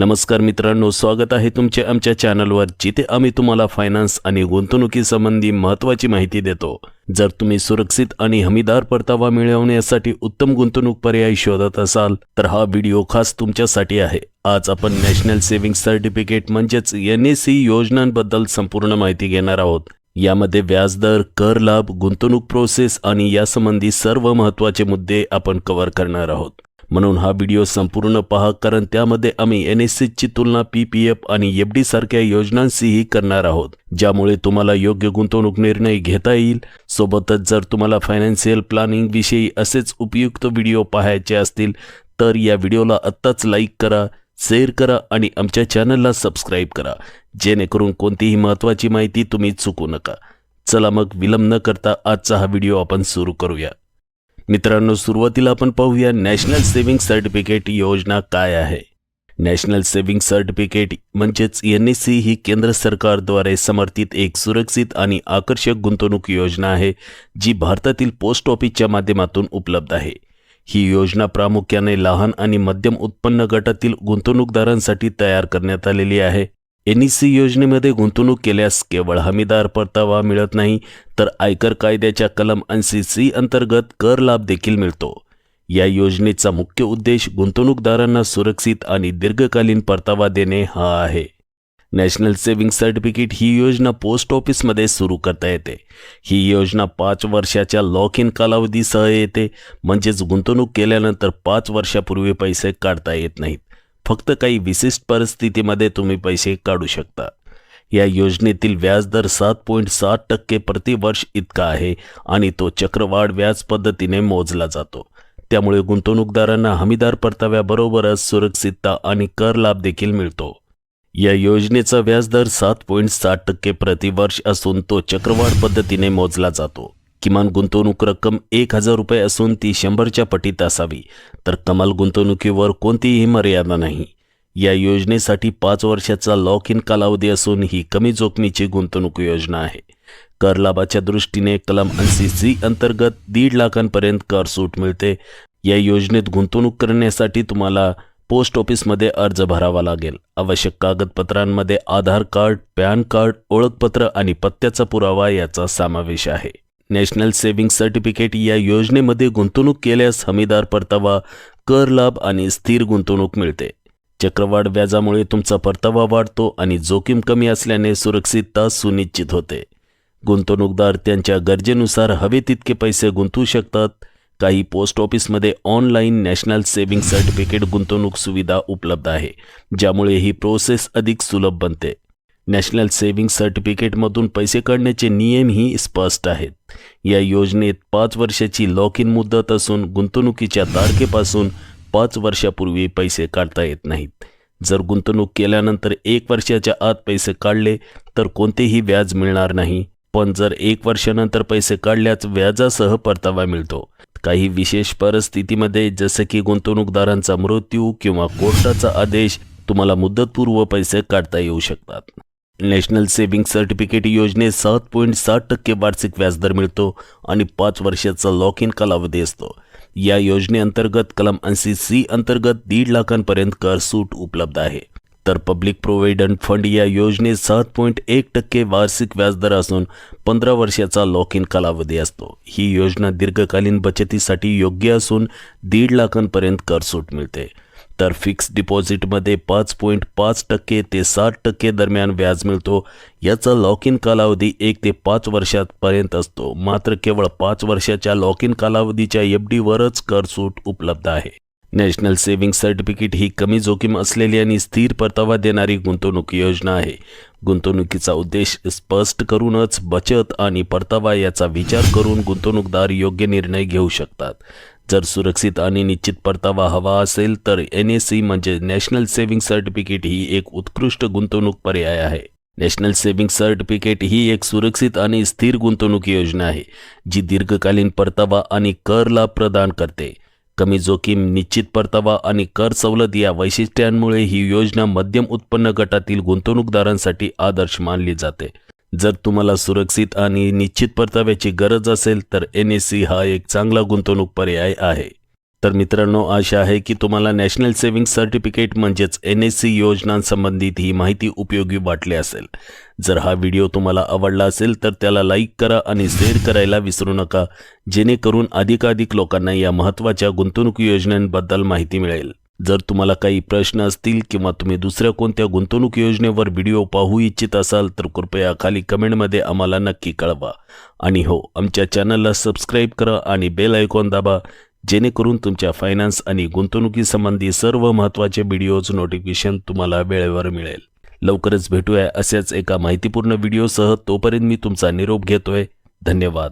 नमस्कार मित्रांनो स्वागत आहे तुमचे आमच्या चॅनलवर जिथे आम्ही तुम्हाला फायनान्स आणि गुंतवणुकीसंबंधी महत्त्वाची माहिती देतो. जर तुम्ही सुरक्षित आणि हमीदार परतावा मिळवण्यासाठी उत्तम गुंतवणूक पर्याय शोधत असाल तर हा व्हिडिओ खास तुमच्यासाठी आहे. आज आपण नॅशनल सेव्हिंग सर्टिफिकेट म्हणजेच एन एस सी योजनांबद्दल संपूर्ण माहिती घेणार आहोत. यामध्ये व्याजदर कर लाभ गुंतवणूक प्रोसेस आणि यासंबंधी सर्व महत्त्वाचे मुद्दे आपण कव्हर करणार आहोत. म्हणून हा व्हिडिओ संपूर्ण पहा कारण त्यामध्ये आम्ही एन एस ची तुलना पी पी एफ आणि एफ डी सारख्या योजनांशीही करणार आहोत ज्यामुळे तुम्हाला योग्य गुंतवणूक निर्णय घेता येईल. सोबतच जर तुम्हाला फायनान्शियल प्लॅनिंग विषयी असेच उपयुक्त व्हिडिओ पाहायचे असतील तर या व्हिडिओला आत्ताच लाईक करा शेअर करा आणि आमच्या चॅनलला सबस्क्राईब करा जेणेकरून कोणतीही महत्त्वाची माहिती तुम्ही चुकू नका. चला मग विलंब न करता आजचा हा व्हिडिओ आपण सुरू करूया. मित्रांनो सुरुवातीला आपण पाहूया नॅशनल सेव्हिंग सर्टिफिकेट योजना काय आहे. नॅशनल सेव्हिंग सर्टिफिकेट म्हणजेच एन एस सी ही केंद्र सरकारद्वारे समर्थित एक सुरक्षित आणि आकर्षक गुंतवणूक योजना आहे जी भारतातील पोस्ट ऑफिसच्या माध्यमातून उपलब्ध आहे. ही योजना प्रामुख्याने लहान आणि मध्यम उत्पन्न गटातील गुंतवणूकदारांसाठी तयार करण्यात आलेली आहे. एन सी योजनेमध्ये गुंतवणूक केल्यास केवळ हमीदार परतावा मिळत नाही तर आयकर कायद्याच्या कलम ऐंशी सी अंतर्गत कर लाभ देखील मिळतो. या योजनेचा मुख्य उद्देश गुंतवणूकदारांना सुरक्षित आणि दीर्घकालीन परतावा देणे हा आहे. नॅशनल सेव्हिंग सर्टिफिकेट ही योजना पोस्ट ऑफिसमध्ये सुरू करता येते. ही योजना पाच वर्षाच्या लॉक इन कालावधीसह येते म्हणजेच गुंतवणूक केल्यानंतर पाच वर्षापूर्वी पैसे काढता येत नाहीत. फक्त काही विशिष्ट परिस्थितीमध्ये तुम्ही पैसे काढू शकता. या योजनेतील व्याजदर सात पॉईंट सात टक्के प्रतिवर्ष इतका आहे आणि तो चक्रवाढ व्याज पद्धतीने मोजला जातो. त्यामुळे गुंतवणूकदारांना हमीदार परताव्याबरोबरच सुरक्षितता आणि कर लाभ देखील मिळतो. या योजनेचा व्याजदर सात पॉईंट सात टक्के प्रतिवर्ष असून तो चक्रवाढ पद्धतीने मोजला जातो. किमान गुंतवणूक रक्कम एक हजार रुपये असून ती शंभरच्या पटीत असावी. तर कमाल गुंतवणुकीवर कोणतीही मर्यादा नाही. या योजनेसाठी पाच वर्षाचा लॉक इन कालावधी असून ही कमी जोखमीची गुंतवणूक योजना आहे. कर लाभाच्या दृष्टीने कलम ऐंशी सी अंतर्गत दीड लाखांपर्यंत कर सूट मिळते. या योजनेत गुंतवणूक करण्यासाठी तुम्हाला पोस्ट ऑफिसमध्ये अर्ज भरावा लागेल. आवश्यक कागदपत्रांमध्ये आधार कार्ड पॅन कार्ड ओळखपत्र आणि पत्त्याचा पुरावा याचा समावेश आहे. नॅशनल सेव्हिंग सर्टिफिकेट या योजनेमध्ये गुंतवणूक केल्यास हमीदार परतावा कर लाभ आणि स्थिर गुंतवणूक मिळते. चक्रवाढ व्याजामुळे तुमचा परतावा वाढतो आणि जोखीम कमी असल्याने सुरक्षितता सुनिश्चित होते. गुंतवणूकदार त्यांच्या गरजेनुसार हवे तितके पैसे गुंतवू शकतात. काही पोस्ट ऑफिसमध्ये ऑनलाईन नॅशनल सेव्हिंग सर्टिफिकेट गुंतवणूक सुविधा उपलब्ध आहे ज्यामुळे ही प्रोसेस अधिक सुलभ बनते. नॅशनल सेव्हिंग सर्टिफिकेटमधून पैसे काढण्याचे नियमही स्पष्ट आहेत. या योजनेत पाच वर्षाची लॉक इन मुदत असून गुंतवणुकीच्या तारखेपासून पाच वर्षापूर्वी पैसे काढता येत नाहीत. जर गुंतवणूक केल्यानंतर एक वर्षाच्या आत पैसे काढले तर कोणतेही व्याज मिळणार नाही. पण जर एक वर्षानंतर पैसे काढल्यास व्याजासह परतावा मिळतो. काही विशेष परिस्थितीमध्ये जसे की गुंतवणूकदारांचा मृत्यू किंवा कोर्टाचा आदेश तुम्हाला मुदतपूर्व पैसे काढता येऊ शकतात. नॅशनल सेव्हिंग सर्टिफिकेट योजनेत सात पॉईंट सात टक्के वार्षिक व्याजदर मिळतो आणि पाच वर्षाचा लॉक इन कालावधी असतो. या योजनेअंतर्गत कलम ऐंशी सी अंतर्गत दीड लाखांपर्यंत कर सूट उपलब्ध आहे. तर पब्लिक प्रोव्हिडंट फंड या योजनेत सात पॉईंट एक टक्के वार्षिक व्याजदर असून पंधरा वर्षाचा लॉक इन कालावधी असतो. ही योजना दीर्घकालीन बचतीसाठी योग्य असून दीड लाखांपर्यंत कर सूट मिळते. तर फिक्स डिपॉझिटमध्ये पाच पॉईंट पाच टक्के ते सात टक्के दरम्यान व्याज मिळतो. याचा लॉक इन कालावधी एक ते पाच वर्षापर्यंत असतो. मात्र केवळ पाच वर्षाच्या लॉक इन कालावधीच्या एफ डीवरच कर सूट उपलब्ध आहे. नॅशनल सेव्हिंग सर्टिफिकेट ही कमी जोखीम असलेली आणि स्थिर परतावा देणारी गुंतवणूक योजना आहे. गुंतवणुकीचा उद्देश स्पष्ट करूनच बचत आणि परतावा याचा विचार करून गुंतवणूकदार योग्य निर्णय घेऊ शकतात. जर सुरक्षित आणि निश्चित परतावा हवा असेल तर एन एस सी म्हणजे नॅशनल सेव्हिंग सर्टिफिकेट ही एक उत्कृष्ट गुंतवणूक पर्याय आहे. नॅशनल सेव्हिंग सर्टिफिकेट ही एक सुरक्षित आणि स्थिर गुंतवणूक योजना आहे जी दीर्घकालीन परतावा आणि कर लाभ प्रदान करते. कमी जोखीम निश्चित परतावा आणि कर सवलत या वैशिष्ट्यांमुळे ही योजना मध्यम उत्पन्न गटातील गुंतवणूकदारांसाठी आदर्श मानली जाते. जर तुम्हाला सुरक्षित आणि निश्चित परताव्याची गरज असेल तर एन एस सी हा एक चांगला गुंतवणूक पर्याय आहे. तर मित्रांनो आशा आहे की तुम्हाला नॅशनल सेव्हिंग सर्टिफिकेट म्हणजेच एन एस सी योजनांसंबंधित ही माहिती उपयोगी वाटली असेल. जर हा व्हिडिओ तुम्हाला आवडला असेल तर त्याला लाईक करा आणि शेअर करायला विसरू नका. जेणेकरून अधिकाधिक लोकांना या महत्त्वाच्या गुंतवणूक योजनांबद्दल माहिती मिळेल. जर तुम्हाला काही प्रश्न असतील किंवा तुम्ही दुसऱ्या कोणत्या गुंतवणूक योजनेवर व्हिडिओ पाहू इच्छित असाल तर कृपया खाली कमेंटमध्ये आम्हाला नक्की कळवा. आणि हो आमच्या चॅनलला सबस्क्राईब करा आणि बेल आयकॉन दाबा जेणेकरून तुमच्या फायनान्स आणि गुंतवणुकीसंबंधी सर्व महत्त्वाचे व्हिडिओज नोटिफिकेशन तुम्हाला वेळेवर मिळेल. लवकरच भेटूया अशाच एका माहितीपूर्ण व्हिडिओसह. तोपर्यंत मी तुमचा निरोप घेतोय. धन्यवाद.